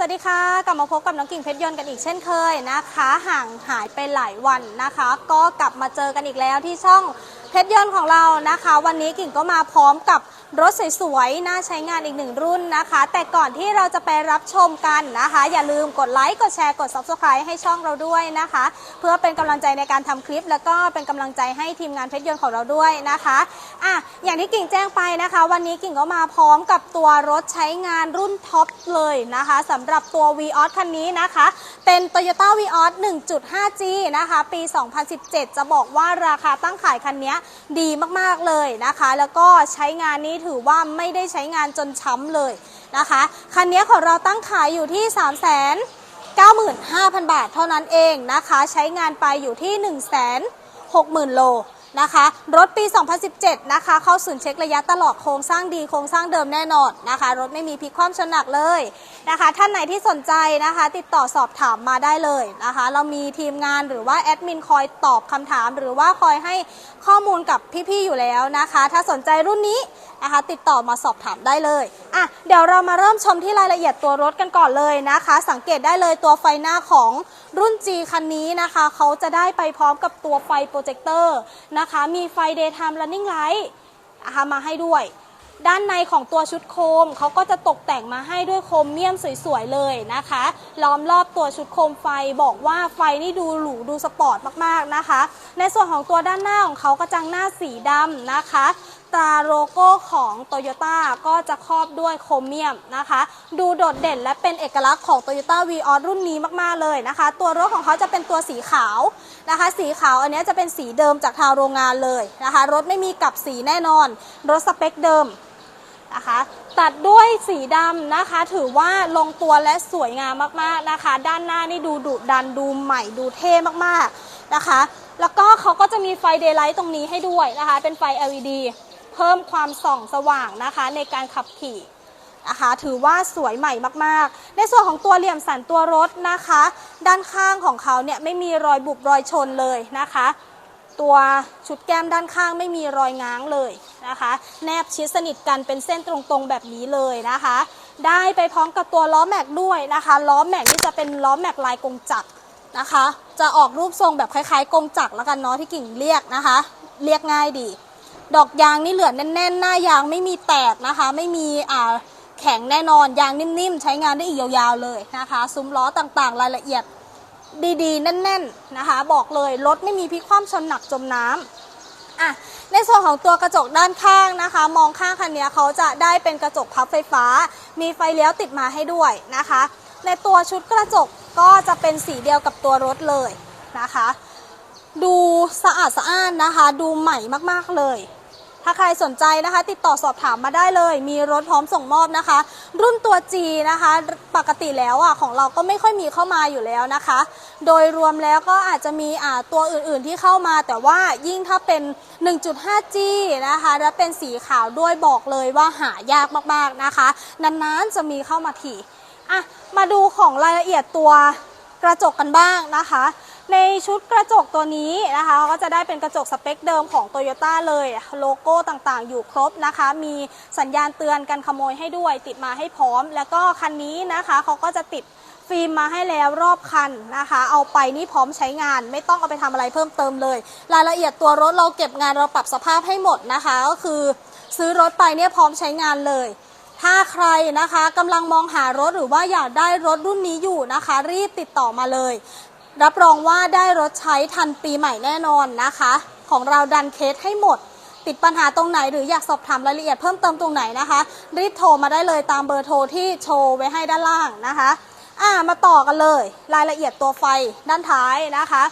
สวัสดีค่ะ กลับมาพบกับน้องกิ่งเพชรยนต์กันอีกเช่นเคยนะคะ ห่างหายไปหลายวันนะคะ ก็กลับมาเจอกันอีกแล้วที่ช่อง เพชรยนต์ของเรานะคะ วันนี้กิ่งก็มาพร้อมกับรถสวยๆ น่าใช้งานอีกหนึ่งรุ่นนะคะ แต่ก่อนที่เราจะไปรับชมกันนะคะ อย่าลืมกดไลค์ กดแชร์ กด subscribe ให้ช่องเราด้วยนะคะ เพื่อเป็นกำลังใจในการทำคลิป แล้วก็เป็นกำลังใจให้ทีมงานเพชรยนต์ของเราด้วยนะคะอะอย่างที่กิ่งแจ้งไปนะคะ วันนี้กิ่งก็มาพร้อมกับตัวรถใช้งานรุ่นท็อปเลยนะคะสำหรับตัว v ีออคันนี้นะคะ เป็น Toyota v ีออส 1.5G นะคะ ปี 2017 จะบอกว่าราคาตั้งขายคันนี้ดีมากๆเลยนะคะ แล้วก็ใช้งานนี้ถือว่าไม่ได้ใช้งานจนช้ำเลยนะคะ คันนี้ของเราตั้งขายอยู่ที่ 3 0 0 0 0 95,000 บาทเท่านั้นเองนะคะ ใช้งานไปอยู่ที่ 1 6 0 0 0 0 โล นะคะ รถปี 2017 นะคะ เข้าศูนย์เช็คระยะตลอดโครงสร้างดีโครงสร้างเดิมแน่นอนนะคะ รถไม่มีพลิกคว่ำชนหนักเลยนะคะ ท่านไหนที่สนใจนะคะ ติดต่อสอบถามมาได้เลยนะคะ เรามีทีมงานหรือว่าแอดมินคอยตอบคำถาม หรือว่าคอยให้ข้อมูลกับพี่ๆอยู่แล้วนะคะ ถ้าสนใจรุ่นนี้นะคะ ติดต่อมาสอบถามได้เลยอะเดี๋ยวเรามาเริ่มชมที่รายละเอียดตัวรถกันก่อนเลยนะคะ สังเกตได้เลยตัวไฟหน้าของรุ่น G คันนี้นะคะ เขาจะได้ไปพร้อมกับตัวไฟโปรเจคเตอร์นะคะ มีไฟ daytime running light นะคะมาให้ด้วย ด้านในของตัวชุดโคมเขาก็จะตกแต่งมาให้ด้วยโคมเมียมสวยๆเลยนะคะ ล้อมรอบตัวชุดโคมไฟบอกว่าไฟนี่ดูหรูดูสปอร์ตมากๆนะคะ ในส่วนของตัวด้านหน้าของเขากระจังหน้าสีดำนะคะ ตราโลโก้ของ t o y ยต้าก็จะครอบด้วยโครเมียมนะคะ ดูโดดเด่นและเป็นเอกลักษณ์ของ t o y ยต้าวีออรุ่นนี้มาก ๆ เลยนะคะ ตัวรถของเขาจะเป็นตัวสีขาวนะคะ สีขาวอันนี้จะเป็นสีเดิมจากทางโรงงานเลยนะคะ รถไม่มีกลับสีแน่นอน รถสเปคเดิมนะคะตัดด้วยสีดำนะคะ ถือว่าลงตัวและสวยงามมากๆนะคะ ด้านหน้านี่ดูดุดันดูใหม่ดูเท่มากๆนะคะ แล้วก็เขาก็จะมีไฟเดย์ไลท์ตรงนี้ให้ด้วยนะคะ เป็นไฟ LED เพิ่มความส่องสว่างนะคะในการขับขี่นะคะถือว่าสวยใหม่มากๆ ในส่วนของตัวเหลี่ยมสันตัวรถนะคะ ด้านข้างของเขาเนี่ยไม่มีรอยบุบรอยชนเลยนะคะ ตัวชุดแก้มด้านข้างไม่มีรอยง้างเลยนะคะ แนบชิดสนิทกันเป็นเส้นตรงๆแบบนี้เลยนะคะ ได้ไปพร้อมกับตัวล้อแม็กด้วยนะคะล้อแม็กนี่จะเป็นล้อแม็กลายกงจักรนะคะ จะออกรูปทรงแบบคล้ายๆกงจักรแล้วกันเนาะที่กิ่งเรียกนะคะ เรียกง่ายดี ดอกยางนี่เหลือแน่นๆ หน้ายางไม่มีแตกนะคะ ไม่มีอ่าแข็งแน่นอนยางนิ่มๆ ใช้งานได้อีกยาวๆเลยนะคะ ซุ้มล้อต่างๆ รายละเอียดดีๆ แน่นๆนะคะ บอกเลยรถไม่มีพลิกคว่ำชนหนักจมน้ำอะในส่วนของตัวกระจกด้านข้างนะคะ มองข้างคันนี้เขาจะได้เป็นกระจกพับไฟฟ้า มีไฟเลี้ยวติดมาให้ด้วยนะคะ ในตัวชุดกระจกก็จะเป็นสีเดียวกับตัวรถเลยนะคะ ดูสะอาดสะอ้านนะคะ ดูใหม่มากๆเลย ถ้าใครสนใจนะคะ ติดต่อสอบถามมาได้เลย มีรถพร้อมส่งมอบนะคะ รุ่นตัว G นะคะ ปกติแล้วอะของเราก็ไม่ค่อยมีเข้ามาอยู่แล้วนะคะ โดยรวมแล้วก็อาจจะมีอ่าตัวอื่นๆที่เข้ามา แต่ว่ายิ่งถ้าเป็น 1.5G นะคะ และเป็นสีขาวด้วยบอกเลยว่าหายากมากๆนะคะ นานๆจะมีเข้ามาทีอะมาดูของรายละเอียดตัวกระจกกันบ้างนะคะ ในชุดกระจกตัวนี้นะคะเขาก็จะได้เป็นกระจกสเปคเดิมของ t o y ยต้เลยโลโก้ต่างๆ อยู่ครบนะคะ มีสัญญาณเตือนกันขโมยให้ด้วย ติดมาให้พร้อม แล้วก็คันนี้นะคะเขาก็จะติดฟิล์มมาให้แล้วรอบคันนะคะ เอาไปนี่พร้อมใช้งาน ไม่ต้องเอาไปทำอะไรเพิ่มเติมเลย รายละเอียดตัวรถเราเก็บงานเราปรับสภาพให้หมดนะคะ ก็คือซื้อรถไปเนี่ยพร้อมใช้งานเลย ถ้าใครนะคะกำลังมองหารถหรือว่าอยากได้รถรุ่นนี้อยู่นะคะ รีบติดต่อมาเลย รับรองว่าได้รถใช้ทันปีใหม่แน่นอนนะคะ ของเราดันเคสให้หมด ติดปัญหาตรงไหนหรืออยากสอบถามรายละเอียดเพิ่มเติมตรงไหนนะคะ รีบโทรมาได้เลยตามเบอร์โทรที่โชว์ไว้ให้ด้านล่างนะคะอ่ามาต่อกันเลย รายละเอียดตัวไฟด้านท้ายนะคะ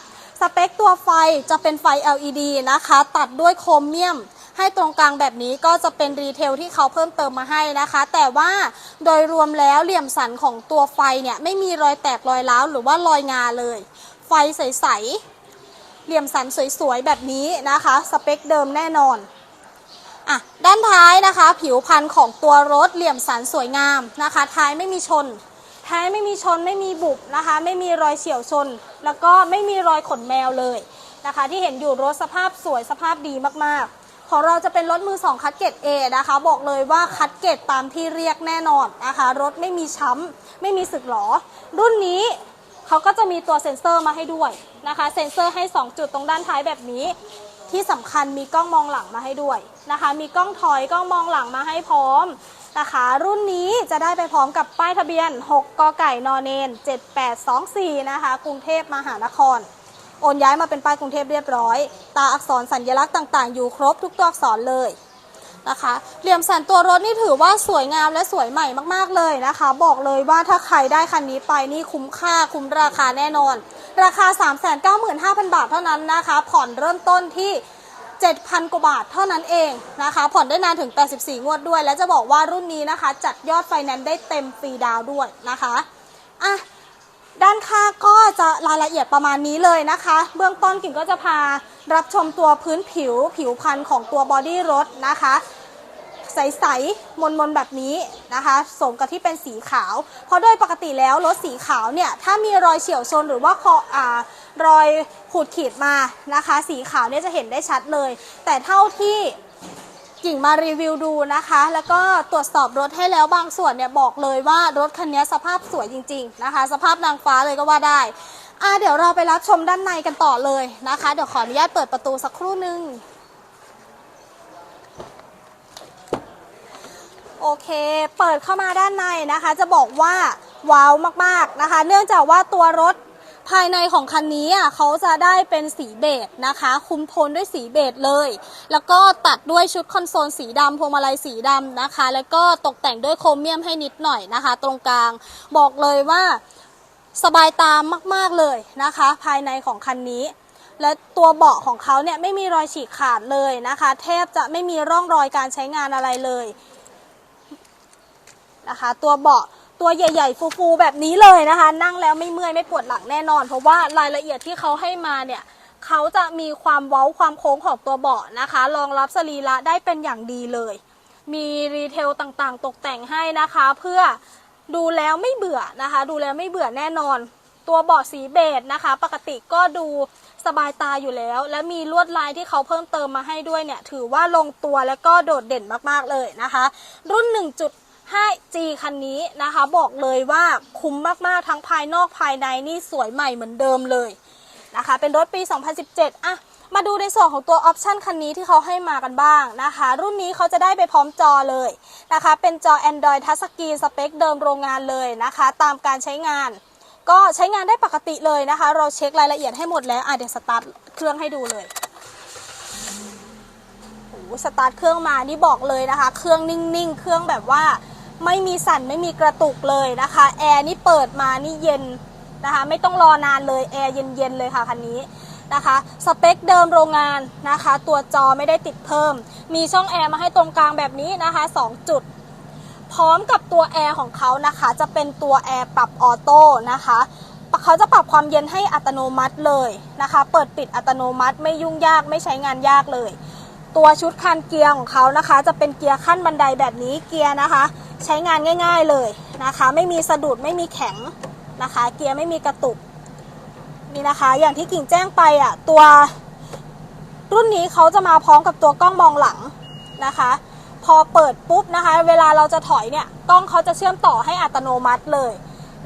สเปคตัวไฟจะเป็นไฟ LED นะคะ ตัดด้วยโครเมียม ให้ตรงกลางแบบนี้ก็จะเป็นรีเทลที่เขาเพิ่มเติมมาให้นะคะ แต่ว่าโดยรวมแล้วเหลี่ยมสันของตัวไฟเนี่ยไม่มีรอยแตกรอยร้าวหรือว่ารอยงาเลย ไฟใสๆเหลี่ยมสันสวยๆแบบนี้นะคะ สเปคเดิมแน่นอนอะด้านท้ายนะคะ ผิวพันธุ์ของตัวรถเหลี่ยมสันสวยงามนะคะ ท้ายไม่มีชน ท้ายไม่มีชนไม่มีบุบนะคะ ไม่มีรอยเฉียวชน แล้วก็ไม่มีรอยขนแมวเลยนะคะ ที่เห็นอยู่รถสภาพสวยสภาพดีมากๆ ของเราจะเป็นรถมือ2คัดเกรด A นะคะ บอกเลยว่าคัดเกรดตามที่เรียกแน่นอนนะคะ รถไม่มีช้ำไม่มีสึกหรอ รุ่นนี้เขาก็จะมีตัวเซ็นเซอร์มาให้ด้วยนะคะ เซ็นเซอร์ให้ 2 จุดตรงด้านท้ายแบบนี้ ที่สำคัญมีกล้องมองหลังมาให้ด้วยนะคะ มีกล้องถอยกล้องมองหลังมาให้พร้อม นะคะ รุ่นนี้จะได้ไปพร้อมกับป้ายทะเบียน 6 กไก่นอเนน7824 นะคะ กรุงเทพมหานคร โอนย้ายมาเป็นป้ายกรุงเทพเรียบร้อย ตาอักษรสัญลักษณ์ต่างๆ อยู่ครบทุกตัวอักษรเลยนะคะ เหลี่ยมสันตัวรถนี่ถือว่าสวยงามและสวยใหม่มากๆเลยนะคะ บอกเลยว่าถ้าใครได้คันนี้ไปนี่คุ้มค่าคุ้มราคาแน่นอน ราคา 395,000 บาทเท่านั้นนะคะ ผ่อนเริ่มต้นที่ 7,000 กว่าบาทเท่านั้นเองนะคะ ผ่อนได้นานถึง 84 งวดด้วย และจะบอกว่ารุ่นนี้นะคะ จัดยอดไฟแนนซ์ได้เต็มฟรีดาวด้วยนะคะอะด้านข้างก็จะรายละเอียดประมาณนี้เลยนะคะ เบื้องต้นกิ่งก็จะพารับชมตัวพื้นผิวผิวพันธุ์ของตัวบอดี้รถนะคะ ใสๆมนๆแบบนี้นะคะ สมกับที่เป็นสีขาว เพราะโดยปกติแล้วรถสีขาวเนี่ย ถ้ามีรอยเฉียวชนหรือว่าคออ่ารอยขูดขีดมานะคะ สีขาวเนี่ยจะเห็นได้ชัดเลย แต่เท่าที่กิ่งมารีวิวดูนะคะ แล้วก็ตรวจสอบรถให้แล้วบางส่วนเนี่ยบอกเลยว่ารถคันนี้สภาพสวยจริง ๆ นะคะ สภาพนางฟ้าเลยก็ว่าได้อ่าเดี๋ยวเราไปรับชมด้านในกันต่อเลยนะคะ เดี๋ยวขออนุญาตเปิดประตูสักครู่นึง โอเค เปิดเข้ามาด้านในนะคะ จะบอกว่าว้าวมากๆนะคะ เนื่องจากว่าตัวรถภายในของคันนี้อะเขาจะได้เป็นสีเบจนะคะ คุมโทนด้วยสีเบจเลย แล้วก็ตัดด้วยชุดคอนโซลสีดำพวงมาลัยสีดำนะคะ แล้วก็ตกแต่งด้วยโครเมียมให้นิดหน่อยนะคะ ตรงกลางบอกเลยว่าสบายตามมากๆเลยนะคะ ภายในของคันนี้ และตัวเบาะของเขาเนี่ยไม่มีรอยฉีกขาดเลยนะคะ แทบจะไม่มีร่องรอยการใช้งานอะไรเลย นะคะ ตัวเบาะตัวใหญ่ ๆ ฟูๆแบบนี้เลยนะคะ นั่งแล้วไม่เมื่อยไม่ปวดหลังแน่นอน เพราะว่ารายละเอียดที่เขาให้มาเนี่ยเขาจะมีความเว้าความโค้งของตัวเบาะนะคะ รองรับสรีระได้เป็นอย่างดีเลย มีรีเทลต่างๆ ตกแต่งให้นะคะ เพื่อดูแล้วไม่เบื่อนะคะ ดูแล้วไม่เบื่อแน่นอน ตัวเบาะสีเบจนะคะ ปกติก็ดูสบายตาอยู่แล้ว และมีลวดลายที่เขาเพิ่มเติมมาให้ด้วยเนี่ย ถือว่าลงตัวแล้วก็โดดเด่นมากๆเลยนะคะ รุ่น 5G คันนี้นะคะ บอกเลยว่าคุ้มมากๆ ทั้งภายนอกภายในนี่สวยใหม่เหมือนเดิมเลยนะคะ เป็นรถปี 2017 อะ มาดูในส่วนของตัวออปชันคันนี้ที่เขาให้มากันบ้างนะคะ รุ่นนี้เขาจะได้ไปพร้อมจอเลยนะคะ เป็นจอ Android Touch Screen สเปคเดิมโรงงานเลยนะคะ ตามการใช้งาน ก็ใช้งานได้ปกติเลยนะคะ เราเช็ครายละเอียดให้หมดแล้วอะเดี๋ยวสตาร์ทเครื่องให้ดูเลยโอ้สตาร์ทเครื่องมานี่บอกเลยนะคะ เครื่องนิ่งๆ เครื่องแบบว่า ไม่มีสั่นไม่มีกระตุกเลยนะคะแอร์นี่เปิดมานี่เย็นนะคะไม่ต้องรอนานเลยแอร์เย็นๆเลยค่ะคันนี้นะคะสเปคเดิมโรงงานนะคะตัวจอไม่ได้ติดเพิ่ม มีช่องแอร์มาให้ตรงกลางแบบนี้นะคะ 2 จุด พร้อมกับตัวแอร์ของเขานะคะจะเป็นตัวแอร์ปรับออโต้นะคะเขาจะปรับความเย็นให้อัตโนมัติเลยนะคะ เปิดปิดอัตโนมัติไม่ยุ่งยากไม่ใช้งานยากเลย ตัวชุดคันเกียร์ของเขานะคะ จะเป็นเกียร์ขั้นบันไดแบบนี้เกียร์นะคะ ใช้งานง่าย ๆเลยนะคะ ไม่มีสะดุดไม่มีแข็งนะคะ เกียร์ไม่มีกระตุกนี่นะคะ อย่างที่กิ่งแจ้งไปอะตัวรุ่นนี้เขาจะมาพร้อมกับตัวกล้องมองหลังนะคะ พอเปิดปุ๊บนะคะ เวลาเราจะถอยเนี่ยกล้องเขาจะเชื่อมต่อให้อัตโนมัติเลย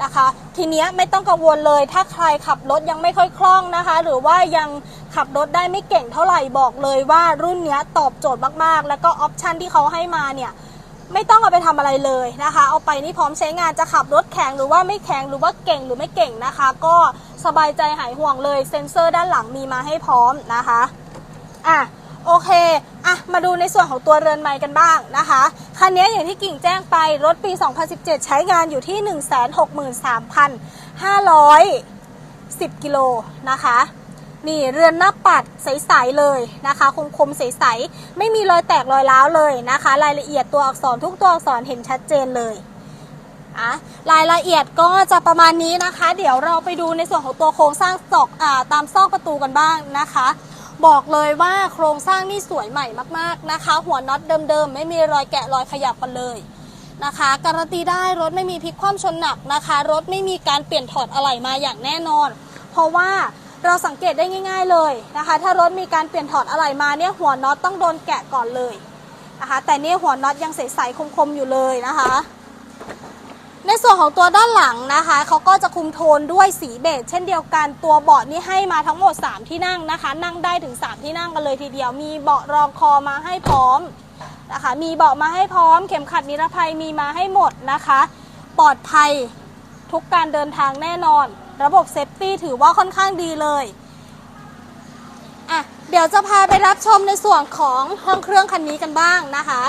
นะคะ ทีเนี้ยไม่ต้องกังวลเลย ถ้าใครขับรถยังไม่ค่อยคล่องนะคะ หรือว่ายังขับรถได้ไม่เก่งเท่าไหร่บอกเลยว่ารุ่นเนี้ยตอบโจทย์มากๆ แล้วก็ออปชันที่เขาให้มาเนี่ย ไม่ต้องเอาไปทำอะไรเลยนะคะ เอาไปนี่พร้อมใช้งานจะขับรถแข็งหรือว่าไม่แข็งหรือว่าเก่งหรือไม่เก่งนะคะ ก็สบายใจหายห่วงเลยเซ็นเซอร์ด้านหลังมีมาให้พร้อมนะคะอะโอเคอะมาดูในส่วนของตัวเรือนไม้กันบ้างนะคะ คันนี้อย่างที่กิ่งแจ้งไปรถปี 2017 ใช้งานอยู่ที่ 163,510 กิโลนะคะ นี่เรือนหน้าปัดใสๆเลยนะคะ คมๆใสๆไม่มีรอยแตกรอยร้าวเลยนะคะ รายละเอียดตัวอักษรทุกตัวอักษรเห็นชัดเจนเลยอะรายละเอียดก็จะประมาณนี้นะคะ เดี๋ยวเราไปดูในส่วนของตัวโครงสร้างซอกอ่าตามซอกประตูกันบ้างนะคะ บอกเลยว่าโครงสร้างนี่สวยใหม่มากๆนะคะ หัวน็อตเดิมๆ ไม่มีรอยแกะรอยขยับกันเลยนะคะ การันตีได้รถไม่มีพลิกคว่ำชนหนักนะคะ รถไม่มีการเปลี่ยนถอดอะไหล่มาอย่างแน่นอน เพราะว่า เราสังเกตได้ง่าย ๆเลยนะคะ ถ้ารถมีการเปลี่ยนถอดอะไรมาเนี่ยหัวน็อตต้องโดนแกะก่อนเลยนะคะ แต่เนี่ยหัวน็อตยังใสๆคมๆอยู่เลยนะคะ ในส่วนของตัวด้านหลังนะคะเขาก็จะคุมโทนด้วยสีเบจเช่นเดียวกันตัวเบาะนี่ให้มาทั้งหมด 3 ที่นั่งนะคะ นั่งได้ถึง 3 ที่นั่งกันเลยทีเดียว มีเบาะรองคอมาให้พร้อมนะคะมีเบาะมาให้พร้อม เข็มขัดนิรภัยมีมาให้หมดนะคะ ปลอดภัยทุกการเดินทางแน่นอน ระบบเซฟตี้ถือว่าค่อนข้างดีเลยอะเดี๋ยวจะพาไปรับชมในส่วนของห้องเครื่องคันนี้กันบ้างนะคะ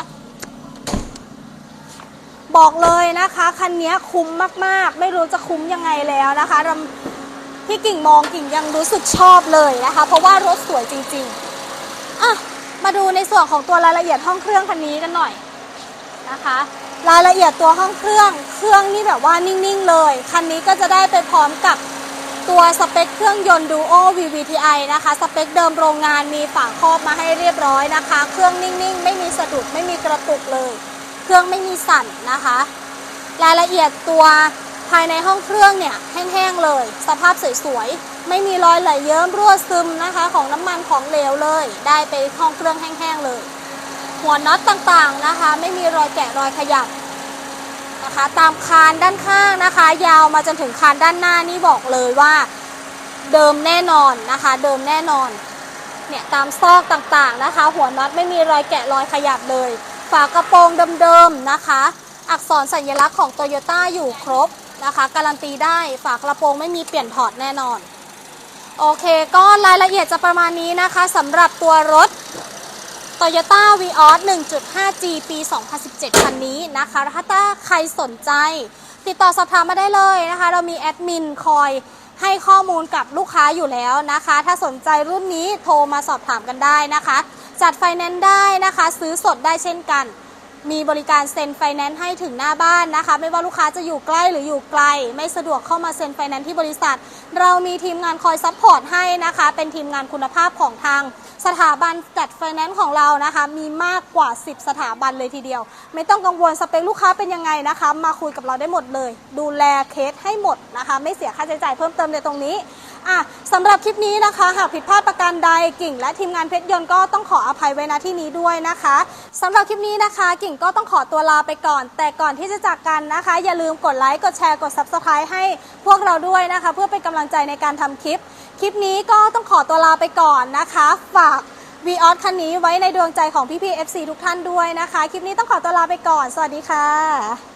บอกเลยนะคะคันนี้คุ้มมากๆ ไม่รู้จะคุ้มยังไงแล้วนะคะรำที่กิ่งมองกิ่งยังรู้สึกชอบเลยนะคะ เพราะว่ารถสวยจริงๆอะมาดูในส่วนของตัวรายละเอียดห้องเครื่องคันนี้กันหน่อยนะคะ รายละเอียดตัวห้องเครื่อง เครื่องนี่แบบว่านิ่งๆเลย คันนี้ก็จะได้ไปพร้อมกับตัวสเปคเครื่องยนต์ Duo VVTi นะคะ สเปคเดิมโรงงานมีฝาครอบมาให้เรียบร้อยนะคะ เครื่องนิ่งๆ ไม่มีสะดุด ไม่มีกระตุกเลย เครื่องไม่มีสั่นนะคะ รายละเอียดตัวภายในห้องเครื่องเนี่ยแห้งๆเลย สภาพสวยๆ ไม่มีรอยไหลเยิ้มรั่วซึมนะคะ ของน้ำมันของเหลวเลย ได้ไปห้องเครื่องแห้งๆเลย หัวน็อตต่างๆนะคะ ไม่มีรอยแกะรอยขยับนะคะ ตามคานด้านข้างนะคะ ยาวมาจนถึงคานด้านหน้านี่บอกเลยว่าเดิมแน่นอนนะคะ เดิมแน่นอนเนี่ยตามซอกต่างๆนะคะ หัวน็อตไม่มีรอยแกะรอยขยับเลย ฝากระโปรงเดิมๆนะคะ อักษรสัญลักษณ์ของโตโยต้าอยู่ครบนะคะ การันตีได้ฝากระโปรงไม่มีเปลี่ยนถอดแน่นอน โอเค ก็รายละเอียดจะประมาณนี้นะคะสำหรับตัวรถ Toyota v ีออส 1.5G ปี 2017 คันนี้นะคะ ถ้าใครสนใจ ติดต่อสอบถามมาได้เลยนะคะ เรามีแอดมินคอยให้ข้อมูลกับลูกค้าอยู่แล้วนะคะ ถ้าสนใจรุ่นนี้โทรมาสอบถามกันได้นะคะ จัดไฟแนนซ์ได้นะคะ ซื้อสดได้เช่นกัน มีบริการเซ็นไฟแนนซ์ให้ถึงหน้าบ้านนะคะ ไม่ว่าลูกค้าจะอยู่ใกล้หรืออยู่ไกล ไม่สะดวกเข้ามาเซ็นไฟแนนซ์ที่บริษัท เรามีทีมงานคอยซัพพอร์ตให้นะคะ เป็นทีมงานคุณภาพของทางสถาบันจัดไฟแนนซ์ของเรานะคะ มีมากกว่า 10 สถาบันเลยทีเดียว ไม่ต้องกังวลสเปคลูกค้าเป็นยังไงนะคะ มาคุยกับเราได้หมดเลย ดูแลเคสให้หมดนะคะ ไม่เสียค่าใช้จ่ายเพิ่มเติมในตรงนี้ อะสำหรับคลิปนี้นะคะ หากผิดพลาดประการใดกิ่ง และทีมงานเพชรยนต์ก็ต้องขออภัยไว้ณที่นี้ด้วยนะคะสำหรับคลิปนี้นะคะ กิ่งก็ต้องขอตัวลาไปก่อน แต่ก่อนที่จะจากกันนะคะ อย่าลืมกดไลค์กดแชร์กด subscribe ให้พวกเราด้วยนะคะ เพื่อเป็นกำลังใจในการทำคลิป คลิปนี้ก็ต้องขอตัวลาไปก่อนนะคะ ฝากวีออสคันนี้ไว้ในดวงใจของพี่ๆ FC ทุกท่านด้วยนะคะ คลิปนี้ต้องขอตัวลาไปก่อน สวัสดีค่ะ